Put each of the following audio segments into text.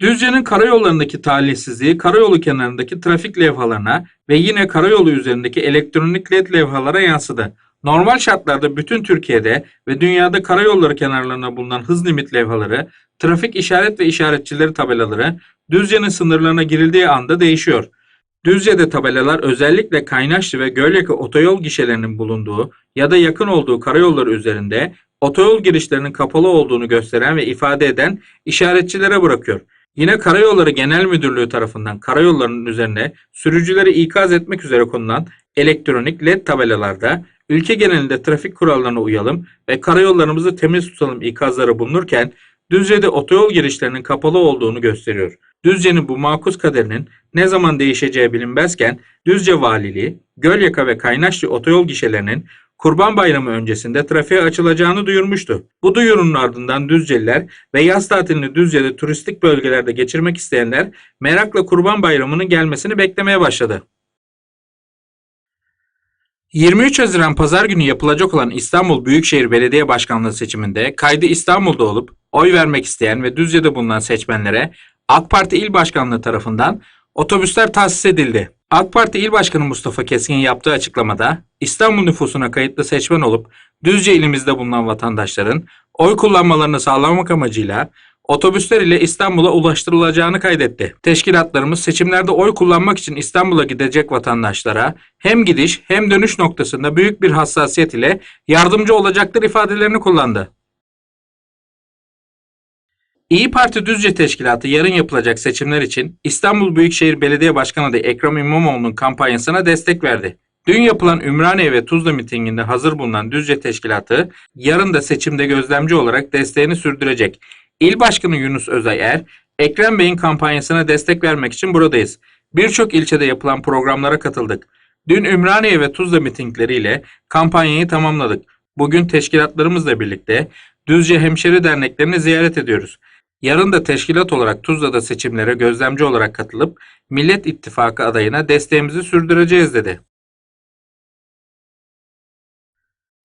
Düzce'nin karayollarındaki talihsizliği karayolu kenarındaki trafik levhalarına ve yine karayolu üzerindeki elektronik led levhalara yansıdı. Normal şartlarda bütün Türkiye'de ve dünyada karayolları kenarlarına bulunan hız limit levhaları, trafik işaret ve işaretçileri tabelaları Düzce'nin sınırlarına girildiği anda değişiyor. Düzce'de tabelalar özellikle Kaynaşlı ve Gölyaka otoyol gişelerinin bulunduğu ya da yakın olduğu karayolları üzerinde otoyol girişlerinin kapalı olduğunu gösteren ve ifade eden işaretçilere bırakıyor. Yine Karayolları Genel Müdürlüğü tarafından karayollarının üzerine sürücüleri ikaz etmek üzere konulan elektronik led tabelalarda ülke genelinde trafik kurallarına uyalım ve karayollarımızı temiz tutalım ikazları bulunurken Düzce'de otoyol girişlerinin kapalı olduğunu gösteriyor. Düzce'nin bu makus kaderinin ne zaman değişeceği bilinmezken Düzce Valiliği, Gölyaka ve Kaynaşlı otoyol gişelerinin Kurban Bayramı öncesinde trafiğe açılacağını duyurmuştu. Bu duyurunun ardından Düzceliler ve yaz tatilini Düzce'de turistik bölgelerde geçirmek isteyenler merakla Kurban Bayramı'nın gelmesini beklemeye başladı. 23 Haziran Pazar günü yapılacak olan İstanbul Büyükşehir Belediye Başkanlığı seçiminde kaydı İstanbul'da olup oy vermek isteyen ve Düzce'de bulunan seçmenlere AK Parti İl Başkanlığı tarafından otobüsler tahsis edildi. AK Parti İl Başkanı Mustafa Keskin yaptığı açıklamada İstanbul nüfusuna kayıtlı seçmen olup Düzce ilimizde bulunan vatandaşların oy kullanmalarını sağlamak amacıyla otobüsler ile İstanbul'a ulaştırılacağını kaydetti. Teşkilatlarımız seçimlerde oy kullanmak için İstanbul'a gidecek vatandaşlara hem gidiş hem dönüş noktasında büyük bir hassasiyet ile yardımcı olacaktır ifadelerini kullandı. İyi Parti Düzce Teşkilatı yarın yapılacak seçimler için İstanbul Büyükşehir Belediye Başkanı adayı Ekrem İmamoğlu'nun kampanyasına destek verdi. Dün yapılan Ümraniye ve Tuzla mitinginde hazır bulunan Düzce Teşkilatı yarın da seçimde gözlemci olarak desteğini sürdürecek. İl Başkanı Yunus Özay Er, Ekrem Bey'in kampanyasına destek vermek için buradayız. Birçok ilçede yapılan programlara katıldık. Dün Ümraniye ve Tuzla mitingleriyle kampanyayı tamamladık. Bugün teşkilatlarımızla birlikte Düzce Hemşeri Derneklerini ziyaret ediyoruz. Yarın da teşkilat olarak Tuzla'da seçimlere gözlemci olarak katılıp Millet İttifakı adayına desteğimizi sürdüreceğiz dedi.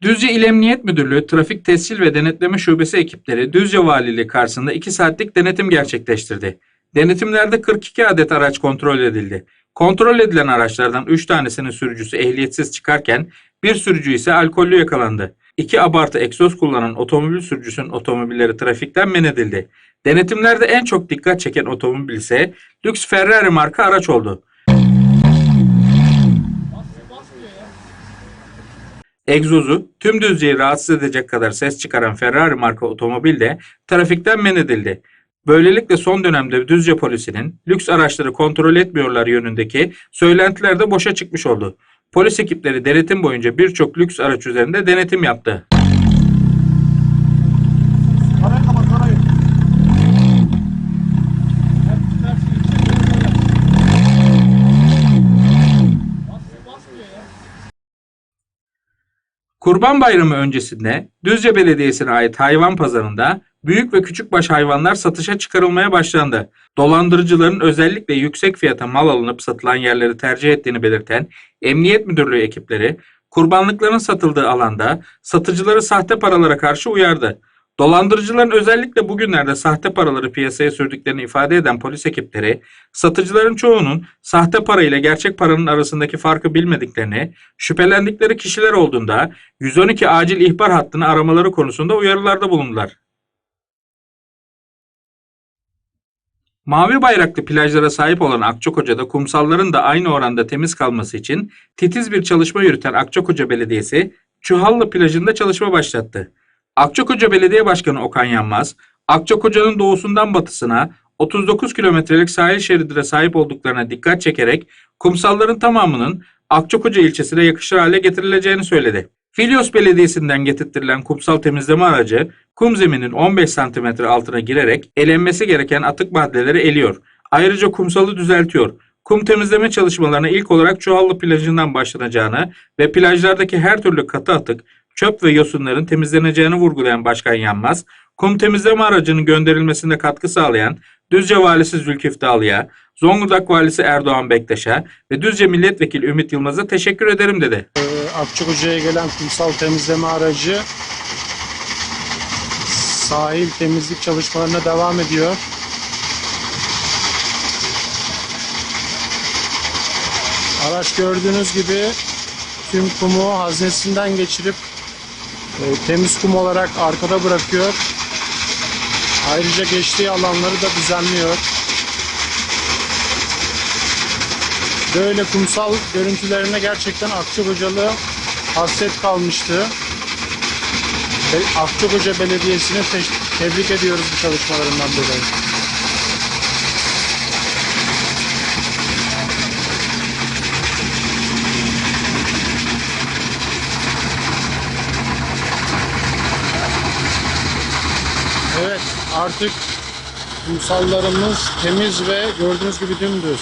Düzce İl Emniyet Müdürlüğü Trafik Tescil ve Denetleme Şubesi ekipleri Düzce Valiliği karşısında 2 saatlik denetim gerçekleştirdi. Denetimlerde 42 adet araç kontrol edildi. Kontrol edilen araçlardan 3 tanesinin sürücüsü ehliyetsiz çıkarken bir sürücü ise alkollü yakalandı. 2 abartı egzoz kullanan otomobil sürücüsünün otomobilleri trafikten men edildi. Denetimlerde en çok dikkat çeken otomobil ise lüks Ferrari marka araç oldu. Egzozu tüm Düzce'yi rahatsız edecek kadar ses çıkaran Ferrari marka otomobil de trafikten men edildi. Böylelikle son dönemde Düzce polisinin lüks araçları kontrol etmiyorlar yönündeki söylentiler de boşa çıkmış oldu. Polis ekipleri denetim boyunca birçok lüks araç üzerinde denetim yaptı. Kurban Bayramı öncesinde Düzce Belediyesi'ne ait hayvan pazarında büyük ve küçükbaş hayvanlar satışa çıkarılmaya başlandı. Dolandırıcıların özellikle yüksek fiyata mal alınıp satılan yerleri tercih ettiğini belirten Emniyet Müdürlüğü ekipleri kurbanlıkların satıldığı alanda satıcıları sahte paralara karşı uyardı. Dolandırıcıların özellikle bugünlerde sahte paraları piyasaya sürdüklerini ifade eden polis ekipleri, satıcıların çoğunun sahte para ile gerçek paranın arasındaki farkı bilmediklerini, şüphelendikleri kişiler olduğunda 112 acil ihbar hattını aramaları konusunda uyarılarda bulundular. Mavi bayraklı plajlara sahip olan Akçakoca'da kumsalların da aynı oranda temiz kalması için titiz bir çalışma yürüten Akçakoca Belediyesi, Çuhallı plajında çalışma başlattı. Akçakoca Belediye Başkanı Okan Yanmaz, Akçakoca'nın doğusundan batısına 39 kilometrelik sahil şeridine sahip olduklarına dikkat çekerek kumsalların tamamının Akçakoca ilçesine yakışır hale getirileceğini söyledi. Filyos Belediyesi'nden getirtilen kumsal temizleme aracı kum zeminin 15 santimetre altına girerek elenmesi gereken atık maddeleri eliyor. Ayrıca kumsalı düzeltiyor. Kum temizleme çalışmalarına ilk olarak Çuhallı plajından başlanacağını ve plajlardaki her türlü katı atık, çöp ve yosunların temizleneceğini vurgulayan Başkan Yanmaz, kum temizleme aracının gönderilmesinde katkı sağlayan Düzce valisi Zülküf Dağlı'ya, Zonguldak valisi Erdoğan Bektaş'a ve Düzce milletvekili Ümit Yılmaz'a teşekkür ederim dedi. Ee, gelen kumsal temizleme aracı sahil temizlik çalışmalarına devam ediyor. Araç gördüğünüz gibi tüm kumu haznesinden geçirip e, temiz kum olarak arkada bırakıyor. Ayrıca geçtiği alanları da düzenliyor. Böyle kumsal görüntülerine gerçekten Akçakocalı hasret kalmıştı. Akçakoca Belediyesi'ni te- tebrik ediyoruz bu çalışmalarından dolayı. Evet artık kumsallarımız temiz ve gördüğünüz gibi dümdüz.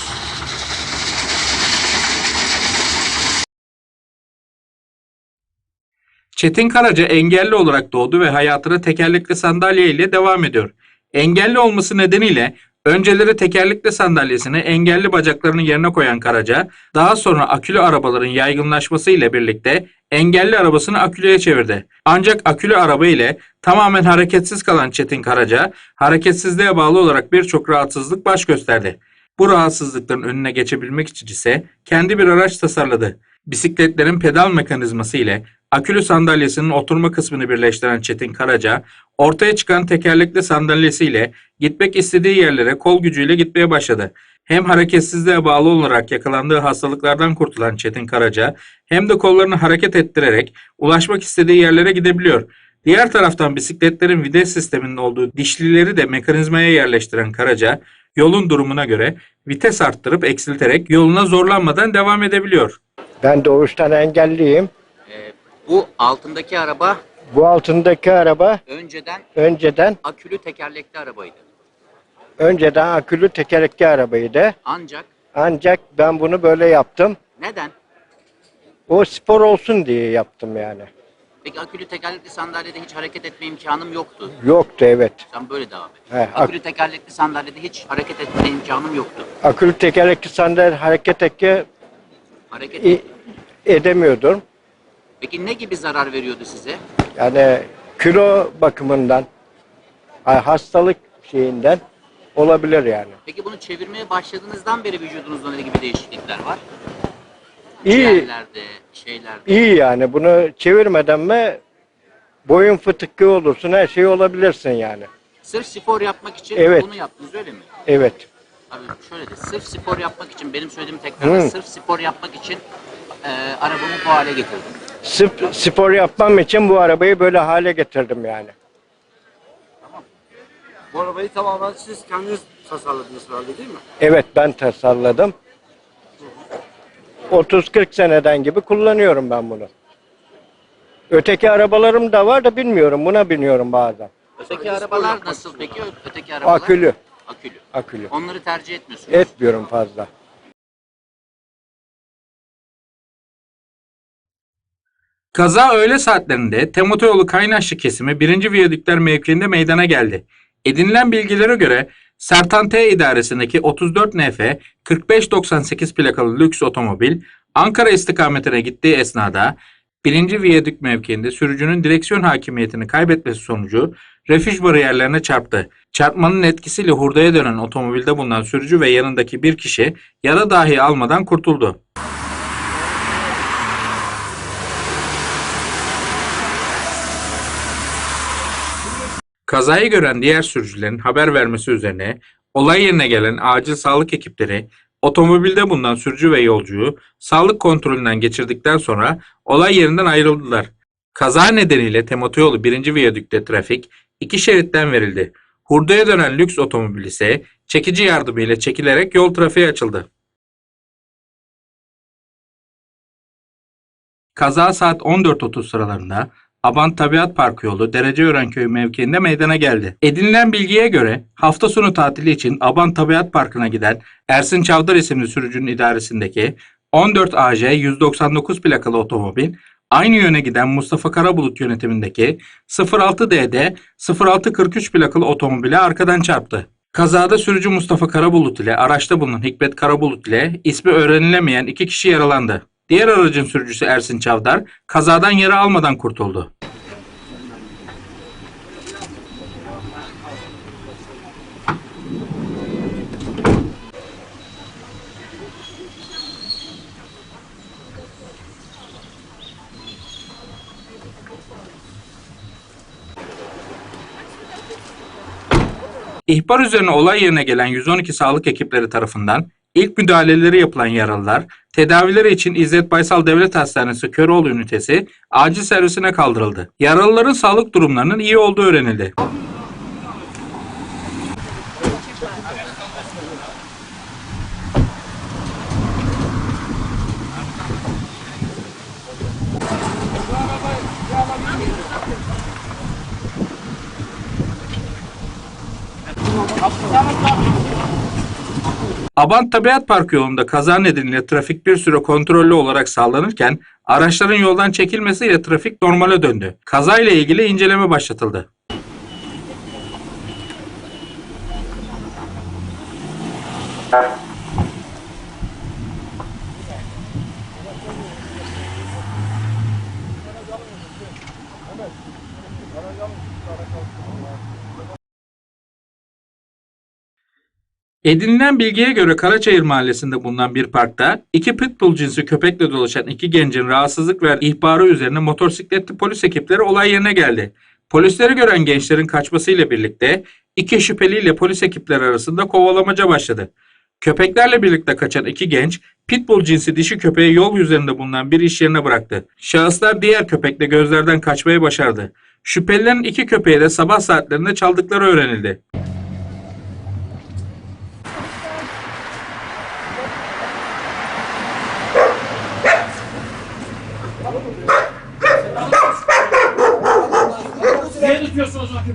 Çetin Karaca engelli olarak doğdu ve hayatına tekerlekli sandalye ile devam ediyor. Engelli olması nedeniyle önceleri tekerlekli sandalyesini engelli bacaklarının yerine koyan Karaca, daha sonra akülü arabaların yaygınlaşması ile birlikte engelli arabasını akülüye çevirdi. Ancak akülü araba ile tamamen hareketsiz kalan Çetin Karaca, hareketsizliğe bağlı olarak birçok rahatsızlık baş gösterdi. Bu rahatsızlıkların önüne geçebilmek için ise kendi bir araç tasarladı. Bisikletlerin pedal mekanizması ile akülü sandalyesinin oturma kısmını birleştiren Çetin Karaca, ortaya çıkan tekerlekli sandalyesiyle gitmek istediği yerlere kol gücüyle gitmeye başladı. Hem hareketsizliğe bağlı olarak yakalandığı hastalıklardan kurtulan Çetin Karaca, hem de kollarını hareket ettirerek ulaşmak istediği yerlere gidebiliyor. Diğer taraftan bisikletlerin vites sisteminin olduğu dişlileri de mekanizmaya yerleştiren Karaca, yolun durumuna göre vites arttırıp eksilterek yoluna zorlanmadan devam edebiliyor. Ben doğuştan engelliyim. Bu altındaki araba Bu altındaki araba önceden önceden akülü tekerlekli arabaydı. önceden akülü tekerlekli arabaydı. Ancak Ancak ben bunu böyle yaptım. neden? O spor olsun diye yaptım yani. Peki akülü tekerlekli sandalyede hiç hareket etme imkanım yoktu. Yoktu evet. Sen böyle devam et. He, ak- Akülü tekerlekli sandalyede hiç hareket etme imkanım yoktu. akülü tekerlekli sandalye hareket eke Hareket i- edemiyordum. Peki ne gibi zarar veriyordu size? Yani kilo bakımından ay, hastalık şeyinden olabilir yani. Peki bunu çevirmeye başladığınızdan beri vücudunuzda ne gibi değişiklikler var? İyi Ciğerlerde, şeylerde. iyi yani bunu çevirmeden mi boyun fıtıklı olursun her şey olabilirsin yani. Sırf spor yapmak için Evet. bunu yaptınız öyle mi? Evet. Abi şöyle de sırf spor yapmak için benim söylediğimi tekrar Hı. sırf spor yapmak için e, arabamı bu hale getirdim. Sırf spor yapmam için bu arabayı böyle hale getirdim yani. Bu arabayı tamamen siz kendiniz tasarladınız herhalde değil mi? Evet ben tasarladım. 30-40 seneden gibi kullanıyorum ben bunu. Öteki arabalarım da var da bilmiyorum. Buna biniyorum bazen. Öteki arabalar nasıl peki? Öteki arabalar? Akülü. Akülü. Akülü. Onları tercih etmiyorsunuz. Etmiyorum fazla. Kaza öğle saatlerinde Temotoyolu Kaynaşlı kesimi 1. Viyadükler mevkiinde meydana geldi. Edinilen bilgilere göre Sertan T idaresindeki 34 NF 4598 plakalı lüks otomobil Ankara istikametine gittiği esnada 1. Viyadük mevkiinde sürücünün direksiyon hakimiyetini kaybetmesi sonucu refüj bariyerlerine çarptı. Çarpmanın etkisiyle hurdaya dönen otomobilde bulunan sürücü ve yanındaki bir kişi yara dahi almadan kurtuldu. Kazayı gören diğer sürücülerin haber vermesi üzerine olay yerine gelen acil sağlık ekipleri otomobilde bulunan sürücü ve yolcuyu sağlık kontrolünden geçirdikten sonra olay yerinden ayrıldılar. Kaza nedeniyle Temotoyolu 1. Viyadük'te trafik iki şeritten verildi. Hurdaya dönen lüks otomobil ise çekici yardımıyla çekilerek yol trafiğe açıldı. Kaza saat 14.30 sıralarında Abant Tabiat Parkı yolu Dereceören Köyü mevkiinde meydana geldi. Edinilen bilgiye göre hafta sonu tatili için Abant Tabiat Parkı'na giden Ersin Çavdar isimli sürücünün idaresindeki 14 AJ 199 plakalı otomobil aynı yöne giden Mustafa Karabulut yönetimindeki 06DD 0643 plakalı otomobile arkadan çarptı. Kazada sürücü Mustafa Karabulut ile araçta bulunan Hikmet Karabulut ile ismi öğrenilemeyen iki kişi yaralandı. Diğer aracın sürücüsü Ersin Çavdar kazadan yara almadan kurtuldu. İhbar üzerine olay yerine gelen 112 sağlık ekipleri tarafından ilk müdahaleleri yapılan yaralılar, tedavileri için İzzet Baysal Devlet Hastanesi Köroğlu ünitesi acil servisine kaldırıldı. Yaralıların sağlık durumlarının iyi olduğu öğrenildi. Abant Tabiat Parkı yolunda kaza nedeniyle trafik bir süre kontrollü olarak sağlanırken araçların yoldan çekilmesiyle trafik normale döndü. Kazayla ilgili inceleme başlatıldı. Edinilen bilgiye göre Karaçayır mahallesinde bulunan bir parkta iki pitbull cinsi köpekle dolaşan iki gencin rahatsızlık verdiği ihbarı üzerine motosikletli polis ekipleri olay yerine geldi. Polisleri gören gençlerin kaçmasıyla birlikte iki şüpheliyle polis ekipleri arasında kovalamaca başladı. Köpeklerle birlikte kaçan iki genç pitbull cinsi dişi köpeği yol üzerinde bulunan bir iş yerine bıraktı. Şahıslar diğer köpekle gözlerden kaçmayı başardı. Şüphelilerin iki köpeği de sabah saatlerinde çaldıkları öğrenildi. Niye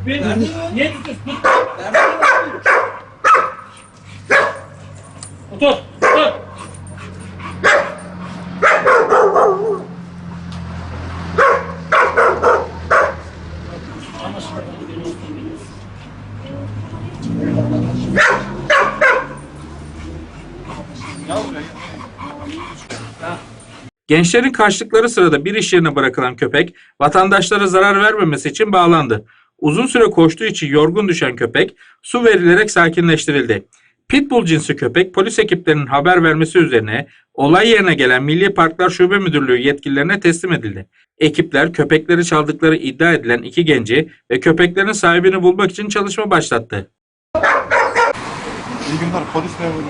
Gençlerin kaçtıkları sırada bir iş yerine bırakılan köpek vatandaşlara zarar vermemesi için bağlandı. Uzun süre koştuğu için yorgun düşen köpek su verilerek sakinleştirildi. Pitbull cinsi köpek polis ekiplerinin haber vermesi üzerine olay yerine gelen Milli Parklar Şube Müdürlüğü yetkililerine teslim edildi. Ekipler köpekleri çaldıkları iddia edilen iki genci ve köpeklerin sahibini bulmak için çalışma başlattı. İyi günler polis memuru.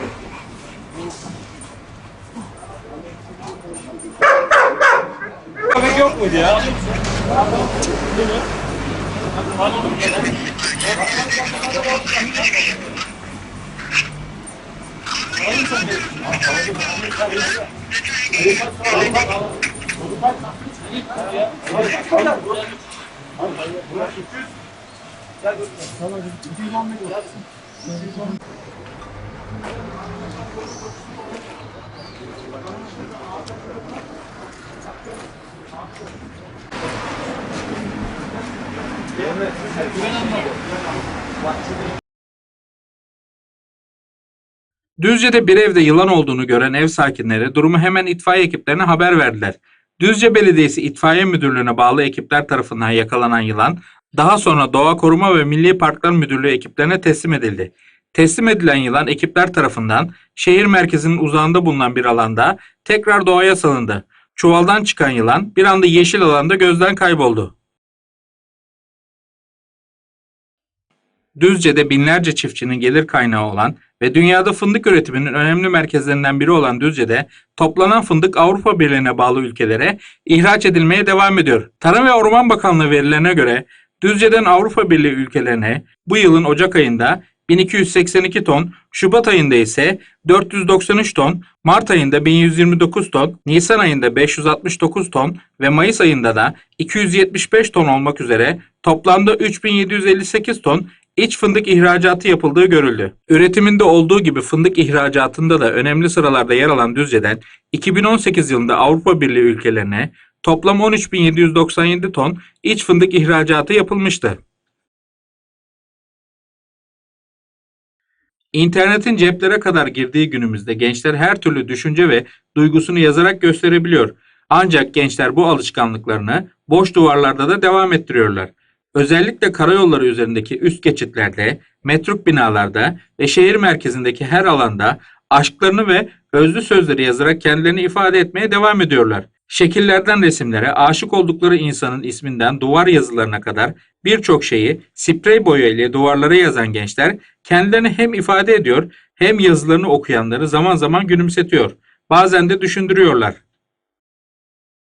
Köpek yok muydu ya? Tamam. Düzce'de bir evde yılan olduğunu gören ev sakinleri durumu hemen itfaiye ekiplerine haber verdiler. Düzce Belediyesi İtfaiye Müdürlüğü'ne bağlı ekipler tarafından yakalanan yılan daha sonra Doğa Koruma ve Milli Parklar Müdürlüğü ekiplerine teslim edildi. Teslim edilen yılan ekipler tarafından şehir merkezinin uzağında bulunan bir alanda tekrar doğaya salındı. Çuvaldan çıkan yılan bir anda yeşil alanda gözden kayboldu. Düzce'de binlerce çiftçinin gelir kaynağı olan ve dünyada fındık üretiminin önemli merkezlerinden biri olan Düzce'de toplanan fındık Avrupa Birliği'ne bağlı ülkelere ihraç edilmeye devam ediyor. Tarım ve Orman Bakanlığı verilerine göre Düzce'den Avrupa Birliği ülkelerine bu yılın Ocak ayında 1282 ton, Şubat ayında ise 493 ton, Mart ayında 1129 ton, Nisan ayında 569 ton ve Mayıs ayında da 275 ton olmak üzere toplamda 3758 ton iç fındık ihracatı yapıldığı görüldü. Üretiminde olduğu gibi fındık ihracatında da önemli sıralarda yer alan Düzce'den 2018 yılında Avrupa Birliği ülkelerine toplam 13.797 ton iç fındık ihracatı yapılmıştı. İnternetin ceplere kadar girdiği günümüzde gençler her türlü düşünce ve duygusunu yazarak gösterebiliyor. Ancak gençler bu alışkanlıklarını boş duvarlarda da devam ettiriyorlar. Özellikle karayolları üzerindeki üst geçitlerde, metruk binalarda ve şehir merkezindeki her alanda aşklarını ve özlü sözleri yazarak kendilerini ifade etmeye devam ediyorlar. Şekillerden resimlere, aşık oldukları insanın isminden duvar yazılarına kadar birçok şeyi sprey boya ile duvarlara yazan gençler kendilerini hem ifade ediyor hem yazılarını okuyanları zaman zaman gülümsetiyor. Bazen de düşündürüyorlar.